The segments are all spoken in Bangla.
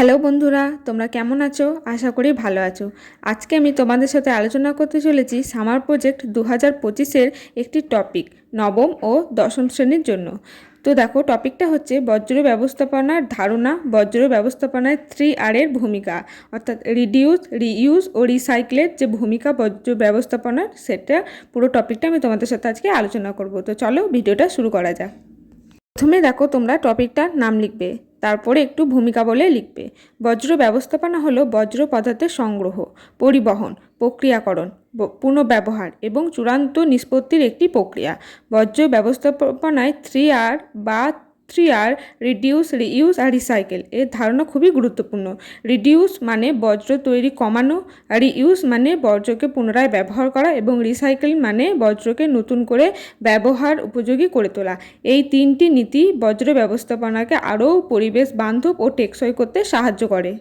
হ্যালো বন্ধুরা, তোমরা কেমন আছো? আশা করি ভালো আছো। আজকে আমি তোমাদের সাথে আলোচনা করতে চলেছি সামার প্রজেক্ট দু হাজার পঁচিশের একটি টপিক নবম ও দশম শ্রেণির জন্য। তো দেখো টপিকটা হচ্ছে বজ্র ব্যবস্থাপনার ধারণা, বজ্র ব্যবস্থাপনায় থ্রি আর এর ভূমিকা, অর্থাৎ রিডিউস রিইউজ ও রিসাইকেলের যে ভূমিকা বজ্র ব্যবস্থাপনার, সেটা পুরো টপিকটা আমি তোমাদের সাথে আজকে আলোচনা করব। তো চলো, ভিডিওটা শুরু করা যাক। প্রথমে দেখো তোমরা টপিকটার নাম লিখবে। তারপরে একটু ভূমিকা বলে লিখবে। বজ্র ব্যবস্থাপনা হলো বজ্র পদার্থের সংগ্রহ, পরিবহন, প্রক্রিয়াকরণ পুনঃব্যবহার এবং চূড়ান্ত নিষ্পত্তির একটি প্রক্রিয়া। বজ্র ব্যবস্থাপনায় থ্রি আর বা three R reduce reuse R recycle এর ধারণা খুবই গুরুত্বপূর্ণ। রিডিউস মানে বর্জ্য তৈরি কমানো আর রিইউজ মানে বর্জ্যকে পুনরায় ব্যবহার করা এবং রিসাইকেল মানে বর্জ্যকে নতুন করে ব্যবহার উপযোগী করে তোলা। এই তিনটি নীতি বজ্র ব্যবস্থাপনাকে আরও পরিবেশ বান্ধব ও টেকসই করতে সাহায্য করে।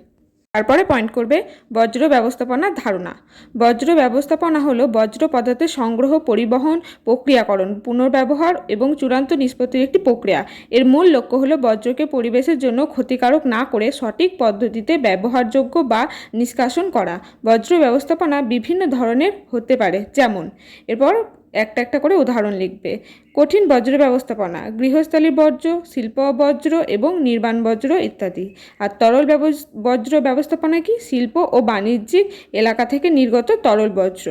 তারপরে পয়েন্ট করবে বজ্র ব্যবস্থাপনার ধারণা। বজ্র ব্যবস্থাপনা হলো বজ্র পদার্থের সংগ্রহ, পরিবহন, প্রক্রিয়াকরণ, পুনর্ব্যবহার এবং চূড়ান্ত নিষ্পত্তির একটি প্রক্রিয়া। এর মূল লক্ষ্য হলো বজ্রকে পরিবেশের জন্য ক্ষতিকারক না করে সঠিক পদ্ধতিতে ব্যবহারযোগ্য বা নিষ্কাশন করা। বজ্র ব্যবস্থাপনা বিভিন্ন ধরনের হতে পারে, যেমন, এরপর একটা একটা করে উদাহরণ লিখবে। কঠিন বজ্র ব্যবস্থাপনা গৃহস্থালী বজ্র শিল্প বজ্র এবং নির্মাণ বজ্র ইত্যাদি। আর তরল বজ্র ব্যবস্থাপনা কি? শিল্প ও বাণিজ্যিক এলাকা থেকে নির্গত তরল বজ্র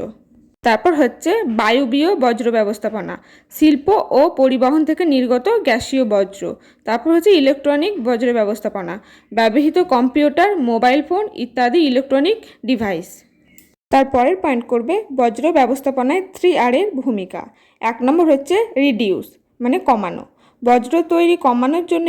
তারপর হচ্ছে বায়ুবীয় বজ্র ব্যবস্থাপনা, শিল্প ও পরিবহন থেকে নির্গত গ্যাসীয় বজ্র তারপর হচ্ছে ইলেকট্রনিক বজ্র ব্যবস্থাপনা, ব্যবহৃত কম্পিউটার, মোবাইল ফোন ইত্যাদি ইলেকট্রনিক ডিভাইস। তারপরের পয়েন্ট করবে বজ্র ব্যবস্থাপনায় থ্রি আর এর ভূমিকা। এক নম্বর হচ্ছে রিডিউস মানে কমানো। বজ্র তৈরি কমানোর জন্য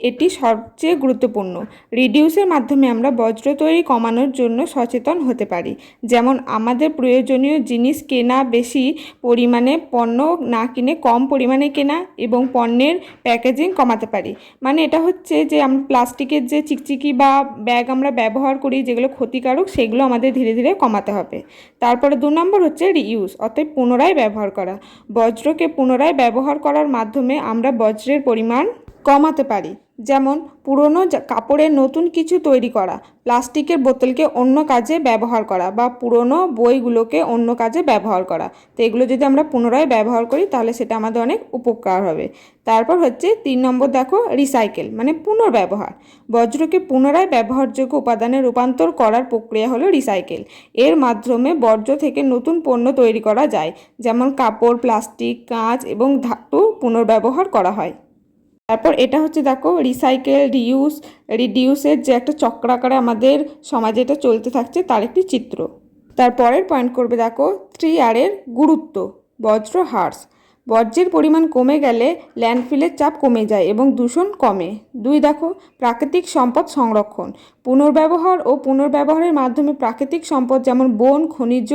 এটি সবচেয়ে গুরুত্বপূর্ণ। রিডিউসের মাধ্যমে আমরা বজ্র তৈরি কমানোর জন্য সচেতন হতে পারি। যেমন, আমাদের প্রয়োজনীয় জিনিস কেনা বেশি পরিমাণে পণ্য না কিনে কম পরিমাণে কেনা এবং পণ্যের প্যাকেজিং কমাতে পারি। মানে এটা হচ্ছে যে আমরা প্লাস্টিকের যে চিকচিকি বা ব্যাগ আমরা ব্যবহার করি, যেগুলো ক্ষতিকারক, সেগুলো আমাদের ধীরে ধীরে কমাতে হবে। তারপরে দু নম্বর হচ্ছে রিইউজ অর্থাৎ পুনরায় ব্যবহার করা। বজ্রকে পুনরায় ব্যবহার করার মাধ্যমে আমরা বজ্রের পরিমাণ কমাতে পারি। যেমন পুরনো কাপড়ের নতুন কিছু তৈরি করা, প্লাস্টিকের বোতলকে অন্য কাজে ব্যবহার করা বা পুরনো বইগুলোকে অন্য কাজে ব্যবহার করা। তো এগুলো যদি আমরা পুনরায় ব্যবহার করি, তাহলে সেটা আমাদের অনেক উপকার হবে। তারপর হচ্ছে তিন নম্বর দেখো রিসাইকেল মানে পুনর্ব্যবহার। বজ্রকে পুনরায় ব্যবহারযোগ্য উপাদানে রূপান্তর করার প্রক্রিয়া হলো রিসাইকেল এর মাধ্যমে বর্জ্য থেকে নতুন পণ্য তৈরি করা যায়। যেমন কাপড়, প্লাস্টিক, কাঁচ এবং ধাতু পুনর্ব্যবহার করা হয়। তারপর এটা হচ্ছে দেখো রিসাইকেল রিউস রিডিউসের যে একটা চক্রাকারে আমাদের সমাজে এটা চলতে থাকছে, তার একটি চিত্র। তারপরের পয়েন্ট করবে দেখো থ্রি আরের গুরুত্ব, বজ্র হার্স বজ্রের পরিমাণ কমে গেলে ল্যান্ডফিলের চাপ কমে যায় এবং দূষণ কমে। দুই, দেখো, প্রাকৃতিক সম্পদ সংরক্ষণ। পুনর্ব্যবহার ও পুনর্ব্যবহারের মাধ্যমে প্রাকৃতিক সম্পদ যেমন বন, খনিজ,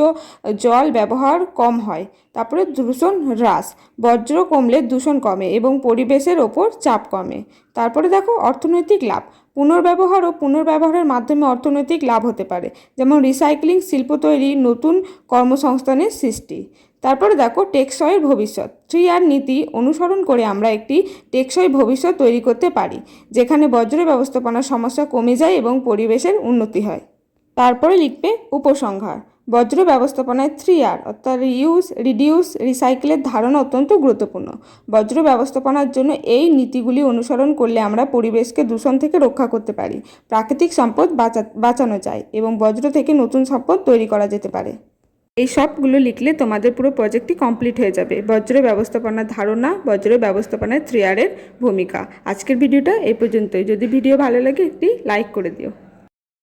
জল ব্যবহার কম হয়। তারপরে দূষণ হ্রাস। বজ্র কমলে দূষণ কমে এবং পরিবেশের ওপর চাপ কমে। তারপরে দেখো, অর্থনৈতিক লাভ। পুনর্ব্যবহার ও পুনর্ব্যবহারের মাধ্যমে অর্থনৈতিক লাভ হতে পারে, যেমন রিসাইক্লিং শিল্প তৈরি, নতুন কর্মসংস্থানের সৃষ্টি। তারপরে দেখো, টেকসইয়ের ভবিষ্যৎ। থ্রি আর নীতি অনুসরণ করে আমরা একটি টেকসই ভবিষ্যৎ তৈরি করতে পারি, যেখানে বজ্র ব্যবস্থাপনার সমস্যা কমে যায় এবং পরিবেশের উন্নতি হয়। তারপরে লিখবে উপসংহার। বজ্র ব্যবস্থাপনায় থ্রি আর অর্থাৎ রিউজ রিডিউস রিসাইকেলের ধারণা অত্যন্ত গুরুত্বপূর্ণ। বজ্র ব্যবস্থাপনার জন্য এই নীতিগুলি অনুসরণ করলে আমরা পরিবেশকে দূষণ থেকে রক্ষা করতে পারি, প্রাকৃতিক সম্পদ বাঁচা, বাঁচানো যায় এবং বজ্র থেকে নতুন সম্পদ তৈরি করা যেতে পারে। এই সবগুলো লিখলে তোমাদের পুরো প্রজেক্টটি কমপ্লিট হয়ে যাবে। বজ্র ব্যবস্থাপনার ধারণা, বজ্র ব্যবস্থাপনায় থ্রি আরের ভূমিকা। আজকের ভিডিওটা এই পর্যন্তই। যদি ভিডিও ভালো লাগে একটি লাইক করে দিও।